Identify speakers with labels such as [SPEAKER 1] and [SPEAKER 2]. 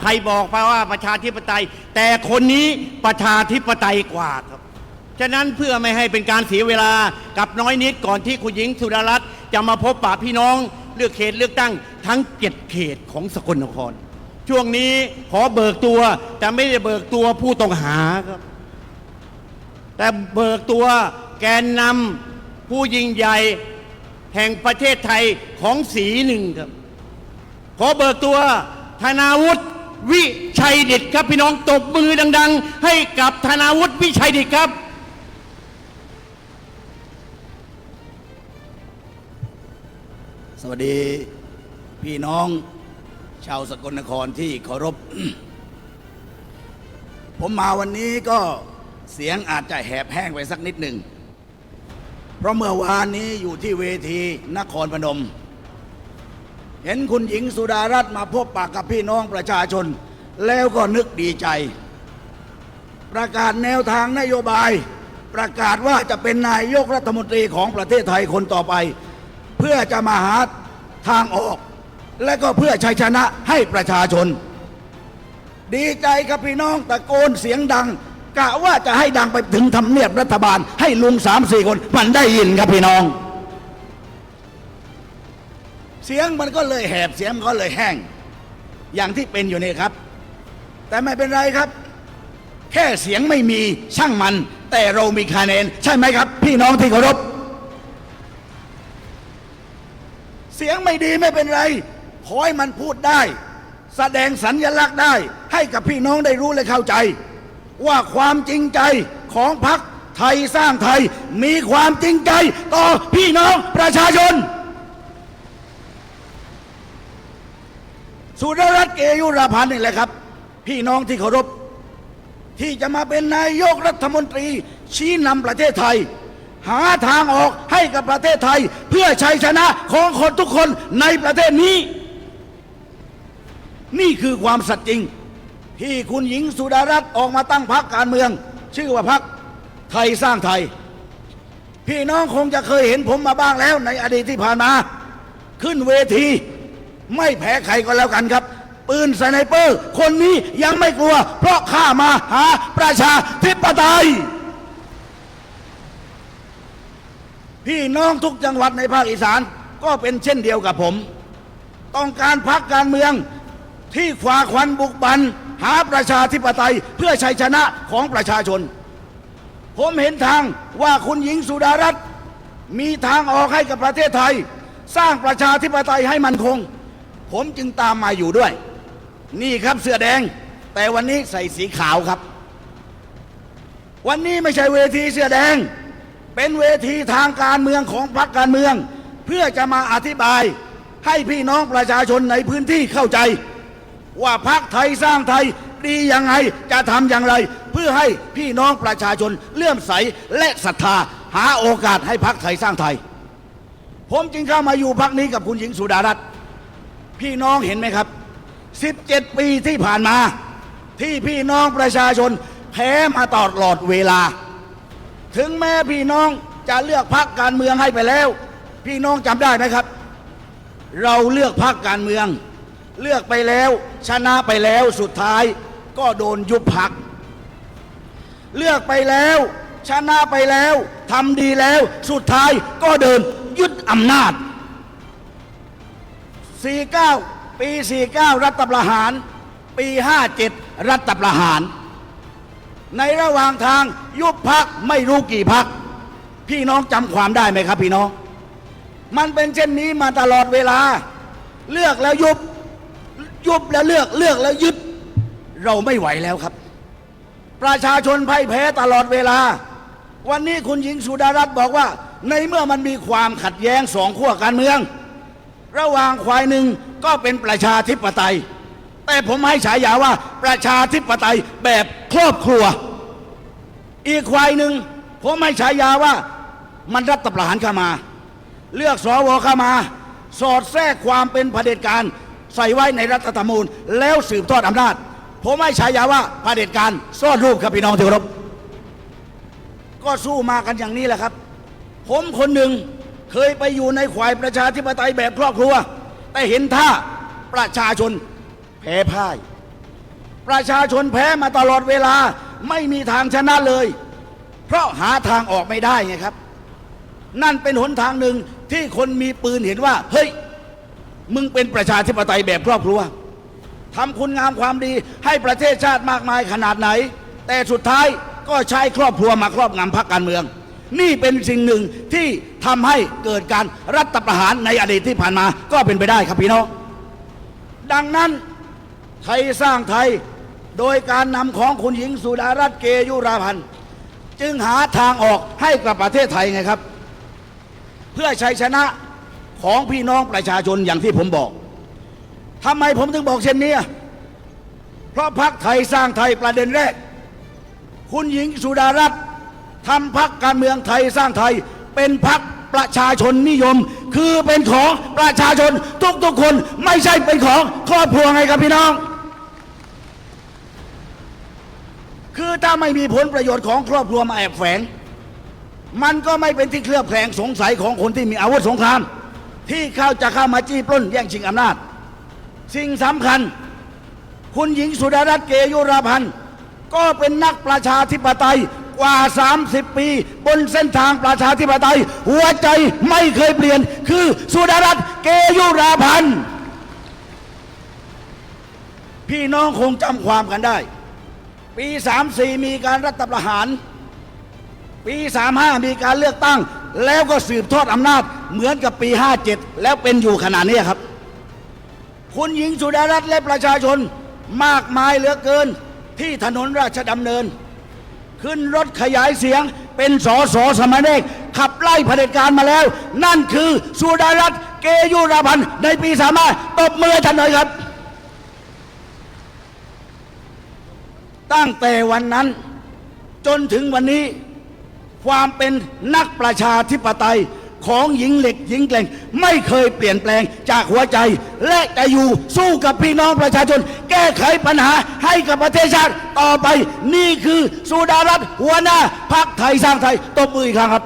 [SPEAKER 1] ใครบอกไปว่าประชาธิปไตย แต่คนนี้ประชาธิปไตยกว่าครับ ฉะนั้นเพื่อไม่ให้เป็นการเสียเวลากับน้อยนิดก่อนที่คุณหญิงสุดารัตน์จะมาพบปะพี่น้องเลือกเขตเลือกตั้งทั้งเจ็ดเขตของสกลนคร ช่วงนี้ขอเบิกตัวแต่ไม่ได้เบิกตัวผู้ต้องหาครับ แต่เบิกตัวแกนนำผู้ยิ่งใหญ่แห่งประเทศไทยของสีหนึ่งครับ ขอเบิกตัวธนาวุฒิ วิชัยเด็ดครับพี่น้องตบมือดัง ๆ ให้กับธนาวุฒิวิชัยเด็ดครับ
[SPEAKER 2] สวัสดีพี่น้องชาวสกลนครที่เคารพ ผมมาวันนี้ก็เสียงอาจจะแหบแห้งไปสักนิดหนึ่ง เพราะเมื่อวานนี้อยู่ที่เวทีนครพนม เห็นคุณหญิงสุดารัตน์มาพบปากกับพี่น้องประชาชน แล้วก็นึกดีใจ ประกาศแนวทางนโยบาย ประกาศว่าจะเป็นนายกรัฐมนตรีของประเทศไทยคนต่อไป เพื่อจะมาหาทางออก และก็เพื่อชัยชนะให้ประชาชน ดีใจครับพี่น้องตะโกนเสียงดังกะว่าจะให้ดังไปถึงทำเนียบรัฐบาล ให้ลุงสามสี่คนมันได้ยินครับพี่น้อง เสียงมันก็เลยแหบเสียงมันก็เลยแห้ง อย่างที่เป็นอยู่นี่ครับ แต่ไม่เป็นไรครับ แค่เสียงไม่มีช่างมัน แต่เรามีคะแนนใช่ไหมครับ พี่น้องที่เคารพเสียงไม่ดีไม่เป็นไรขอให้มันพูดได้ แสดงสัญญลักษณ์ได้ ให้กับพี่น้องได้รู้และเข้าใจ ว่าความจริงใจของพรรคไทยสร้างไทยมีความจริงใจต่อพี่น้องประชาชน สุดารัตน์เกยุราพันธ์นี่แหละครับ พี่น้องที่เคารพที่จะมาเป็นนายกรัฐมนตรี ชี้นำประเทศไทย หาทางออกให้กับประเทศไทย เพื่อชัยชนะของคนทุกคนในประเทศนี้ นี่คือความสัตย์จริง ที่คุณหญิงสุดารัตน์ออกมาตั้งพรรคการเมือง ชื่อว่าพรรคไทยสร้างไทย พี่น้องคงจะเคยเห็นผมมาบ้างแล้วในอดีตที่ผ่านมา ขึ้นเวที ไม่แพ้ใครก็แล้วกันครับ ปืนสไนเปอร์ คนนี้ยังไม่กลัว เพราะข้ามาหาประชาธิปไตย พี่น้องทุกจังหวัดในภาคอีสานก็เป็นเช่นเดียวกับผม ต้องการพักการเมืองที่ขวาควันบุกบัน หาประชาธิปไตยเพื่อชัยชนะของประชาชน ผมเห็นทางว่าคุณหญิงสุดารัตน์มีทางออกให้กับประเทศไทย สร้างประชาธิปไตยให้มันคง ผมจึงตามมาอยู่ด้วย นี่ครับเสื้อแดง แต่วันนี้ใส่สีขาวครับ วันนี้ไม่ใช่เวทีเสื้อแดง เป็นเวทีทางการเมืองของพรรคการเมือง เพื่อจะมาอธิบายให้พี่น้องประชาชนในพื้นที่เข้าใจ ว่าพรรคไทยสร้างไทยดียังไงจะทำอย่างไร เพื่อให้พี่น้องประชาชนเลื่อมใสและศรัทธาหาโอกาสให้พรรคไทยสร้างไทย ผมจึงเข้ามาอยู่พรรคนี้กับคุณหญิงสุดารัตน์ พี่น้องเห็นไหมครับ 17 ปีที่ผ่านมา ที่พี่น้องประชาชนแพ้มาตลอดเวลา ถึงแม้พี่น้องจะเลือกพรรคการเมืองให้ไปแล้ว พี่น้องจำได้ไหมครับ เราเลือกพรรคการเมือง เลือกไปแล้วชนะไปแล้วสุดท้ายก็โดนยุบพรรคเลือกไปแล้วชนะไปแล้วทำดีแล้ว สุดท้ายก็เดินยึดอำนาจ 49 ปี 49 รัฐประหาร ปี 57 รัฐประหาร ในระหว่างทางยุบพักไม่รู้กี่พัก พี่น้องจำความได้ไหมครับพี่น้อง มันเป็นเช่นนี้มาตลอดเวลา เลือกแล้วยุบ ยุบแล้วเลือกเลือกแล้วยึด เราไม่ไหวแล้วครับ ประชาชนพ่ายแพ้ตลอดเวลา วันนี้คุณหญิงสุดารัตน์บอกว่า ในเมื่อมันมีความขัดแย้งสองขั้วการเมือง ระหว่างควายหนึ่งก็เป็นประชาธิปไตย แต่ผมให้ฉายาว่าประชาธิปไตยแบบครอบครัว อีกควายหนึ่งผมให้ฉายาว่ามันรัฐประหารเข้ามา เลือกสวเข้ามา สอดแทรกความเป็นเผด็จการใส่ไว้ในรัฐธรรมนูญแล้วสืบทอดอำนาจ ผมให้ฉายาว่าเผด็จการซ่อนรูปครับพี่น้องที่เคารพก็สู้มากันอย่างนี้แหละครับ ผมคนหนึ่ง เคยไปอยู่ในควายประชาธิปไตยแบบครอบครัว แต่เห็นท่าประชาชนแพ้พ่าย ประชาชนแพ้มาตลอดเวลาไม่มีทางชนะเลย เพราะหาทางออกไม่ได้ไงครับ นั่นเป็นหนทางหนึ่งที่คนมีปืนเห็นว่า เฮ้ย มึงเป็นประชาธิปไตยแบบครอบครัวทำคุณงามความดีให้ประเทศชาติมากมายขนาดไหน แต่สุดท้ายก็ใช้ครอบครัวมาครอบงำพรรคการเมือง นี่เป็นสิ่งหนึ่งที่ทำให้เกิดการรัฐประหารในอดีตที่ผ่านมาก็เป็นไปได้ครับพี่น้อง ดังนั้นไทยสร้างไทยโดยการนำของคุณหญิงสุดารัตน์เกยุราพันธ์จึงหาทางออกให้กับประเทศไทยไงครับ เพื่อชัยชนะของพี่น้องประชาชนอย่างที่ผมบอกทำไมผมถึงบอกเช่นนี้ เพราะพักไทยสร้างไทยประเด็นแรก คุณหญิงสุดารัตน์ ทำพักการเมืองไทยสร้างไทย เป็นพักประชาชนนิยม คือเป็นของประชาชนทุกๆคนไม่ใช่เป็นของครอบครัวไงครับพี่น้อง คือถ้าไม่มีผลประโยชน์ของครอบครัวมาแอบแฝง มันก็ไม่เป็นที่เคลือบแคลงสงสัยของคนที่มีอาวุธสงคราม ที่เข้าจะเข้ามาจี้ปล้นแย่งชิงอำนาจ สิ่งสำคัญ คุณหญิงสุดารัตน์เกยุราพันธ์ก็เป็นนักประชาธิปไตย กว่า 30 ปี บนเส้นทางประชาธิปไตย หัวใจไม่เคยเปลี่ยน คือสุดารัตน์เกยุราพันธ์พี่น้องคงจำความกันได้ ปี 34 มีการรัฐประหาร ปี 35 มีการเลือกตั้ง แล้วก็สืบทอดอำนาจเหมือนกับปี 57 แล้วเป็นอยู่ขนาดนี้ครับ คุณหญิงสุดารัตน์และประชาชนมากมายเหลือเกินที่ถนนราชดำเนิน ขึ้นรถขยายเสียงเป็นสอสอสมณเอกขับไล่เผด็จการมาแล้ว นั่นคือสุดารัตน์เกยุราพันธ์ในปีสามาตบมือท่านหน่อยครับ ตั้งแต่วันนั้นจนถึงวันนี้ ความเป็นนักประชาธิปไตย ของหญิงเหล็กหญิงแกล่ง ไม่เคยเปลี่ยนแปลงจากหัวใจ และจะอยู่สู้กับพี่น้องประชาชน แก้ไขปัญหาให้กับประเทศชาติต่อไป นี่คือสุดารัตน์หัวหน้าพรรคไทยสร้างไทยตบมืออีกครั้งครับ